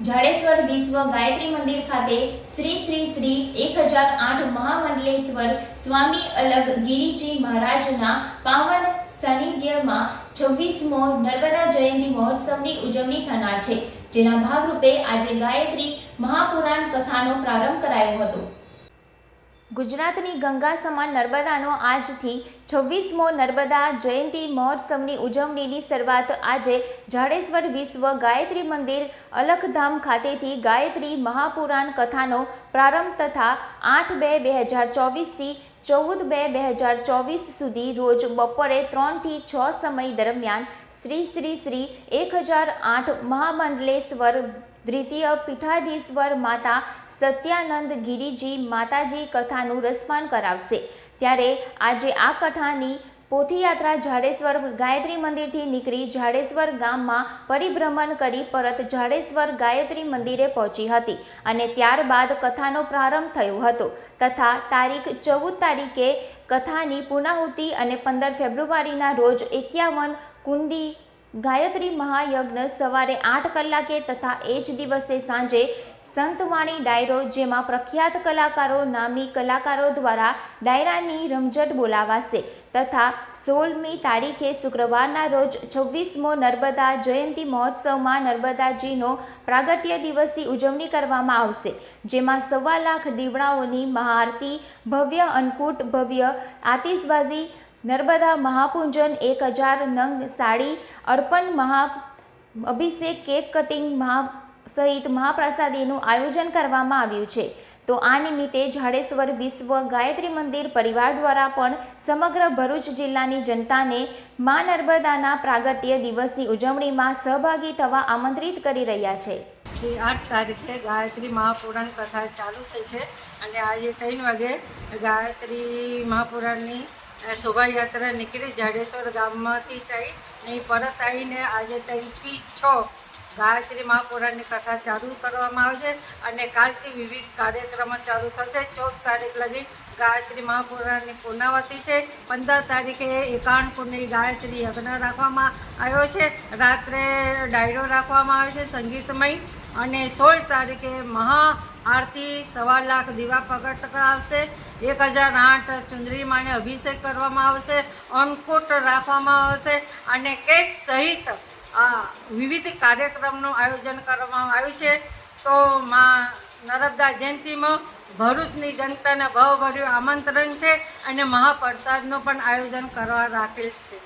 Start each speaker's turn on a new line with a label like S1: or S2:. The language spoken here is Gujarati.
S1: જાડેશ્વર વિશ્વ ગાયત્રી મંદિર ખાતે શ્રી શ્રી શ્રી એક હજાર આઠ મહામંડલેશ્વર સ્વામી અલગ ગિરિજી મહારાજના પાવન સાનિધ્યમાં છવ્વીસમો નર્મદા જયંતિ મહોત્સવની ઉજવણી થનાર છે, જેના ભાગરૂપે આજે ગાયત્રી મહાપુરાણ કથાનો પ્રારંભ કરાયો હતો. ગુજરાતની ગંગા સમાન નર્મદાનો આજથી છવ્વીસમો નર્મદા જયંતિ મહોત્સવની ઉજવણીની શરૂઆત આજે જાડેશ્વર વિશ્વ ગાયત્રી મંદિર અલખધામ ખાતેથી ગાયત્રી મહાપુરાણ કથાનો પ્રારંભ તથા આઠ બે બે હજાર ચોવીસથી ચૌદ બે બે હજાર ચોવીસ સુધી રોજ બપોરે ત્રણથી છ સમય દરમિયાન શ્રી શ્રી શ્રી એક હજાર આઠ મહામંડલેશ્વર દ્વિતીય પીઠાધીશ્વર માતા સત્યાનંદ ગિરિજી માતાજી કથાનું રસપાન કરાવશે. ત્યારે આજે આ કથાની પોથીયાત્રા જાડેશ્વર ગાયત્રી મંદિરથી નીકળી જાડેશ્વર ગામમાં પરિભ્રમણ કરી પરત જાડેશ્વર ગાયત્રી મંદિરે પહોંચી હતી અને ત્યારબાદ કથાનો પ્રારંભ થયો હતો. તથા તારીખ ચૌદ તારીખે કથાની પુનાહુતિ અને પંદર ફેબ્રુઆરીના રોજ એકાવન કુંડી ગાયત્રી મહાયજ્ઞ સવારે આઠ કલાકે તથા એ જ દિવસે સાંજે સંતવાણી ડાયરો, જેમાં પ્રખ્યાત કલાકારો, નામી કલાકારો દ્વારા ડાયરાની રમઝટ બોલાવાશે તથા સોળમી તારીખે શુક્રવારના રોજ છવ્વીસમો નર્મદા જયંતિ મહોત્સવમાં નર્મદાજીનો પ્રાગટ્ય દિવસની ઉજવણી કરવામાં આવશે, જેમાં સવા લાખ દીવડાઓની મહાઆરતી, ભવ્ય અન્નકૂટ, ભવ્ય આતિશબાજી, નર્મદા મહાપૂજન, એક હજાર નંગ સાડી, અર્પણ મહા અભિષેક, કેક કટિંગ, મહા સહિત મહાપ્રસાદીનું આયોજન કરવામાં આવ્યું છે. તો આ નિમિત્તે જાડેશ્વર વિશ્વ ગાયત્રી મંદિર પરિવાર દ્વારા પણ સમગ્ર ભરૂચ જિલ્લાની જનતાને મા નર્મદાના પ્રાગટ્ય દિવસની ઉજવણીમાં સહભાગી થવા આમંત્રિત કરી રહ્યા છે.
S2: આઠ તારીખે ગાયત્રી મહાપુરાણ કથા ચાલુ થઈ છે અને આજે ત્રણ વાગે ગાયત્રી મહાપુરાણની શોભાયાત્રા નીકળી જાડેશ્વર ગામમાંથી થઈ પરત આવીને આજે ત્રણથી છ ગાયત્રી મહાપુરાણની કથા ચાલુ કરવામાં આવશે અને કાલથી વિવિધ કાર્યક્રમો ચાલુ થશે. ચૌદ તારીખ લગી ગાયત્રી મહાપુરાણની પૂર્ણાવતી છે. પંદર તારીખે એકાવન કુંડની ગાયત્રી યજ્ઞ રાખવામાં આવ્યો છે. રાત્રે ડાયરો રાખવામાં આવ્યો છે સંગીતમય અને સોળ તારીખે મહા આરતી સવા લાખ દીવા પ્રગટ આવશે એક હજાર આઠ ચુંદરી માને અભિષેક કરવામાં આવશે. અન્નકૂટ રાખવામાં આવશે અને કેક સહિત વિવિધ કાર્યક્રમનું આયોજન કરવામાં આવ્યું છે. તો માં નર્મદા જયંતિમાં ભરૂચની જનતાને ભાવભર્યું આમંત્રણ છે અને મહાપ્રસાદનું પણ આયોજન કરવા રાખેલ છે.